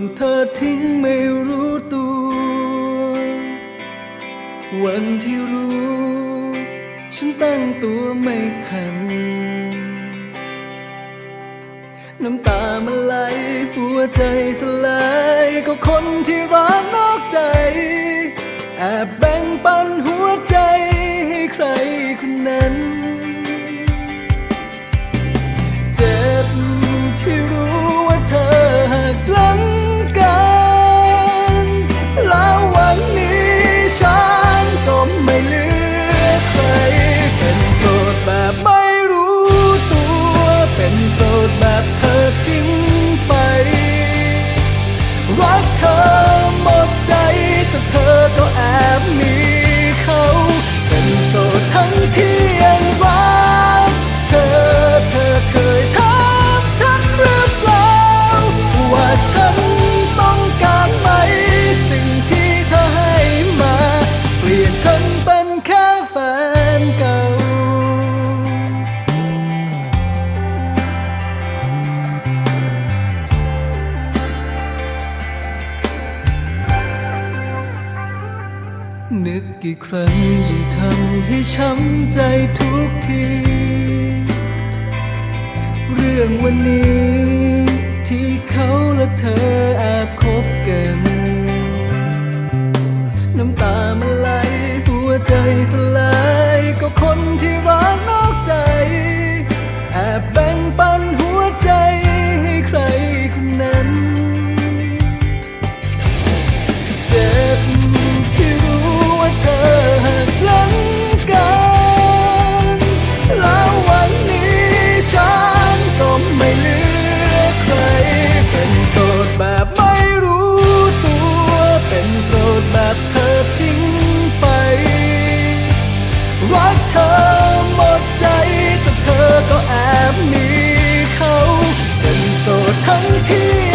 นเธอทิ้งไม่รู้ตัว วันที่รู้ ฉันตั้งตัวไม่ทัน น้ำตามันไหลหัวใจสลายก็คนที่รักนอกใจ แอบแบ่งปันหัวใจให้ใครคนนั้น รักเธอหมดใจแต่เธอก็แอบมีเขา เป็นโสดทั้งที่ นึกกี่ครั้งยิ่งทำให้ช้ำใจทุกที เรื่องวันนี้ที่เขาและเธออ จแต่เธอก็แอบมีเขา เป็นโสดทั้งที่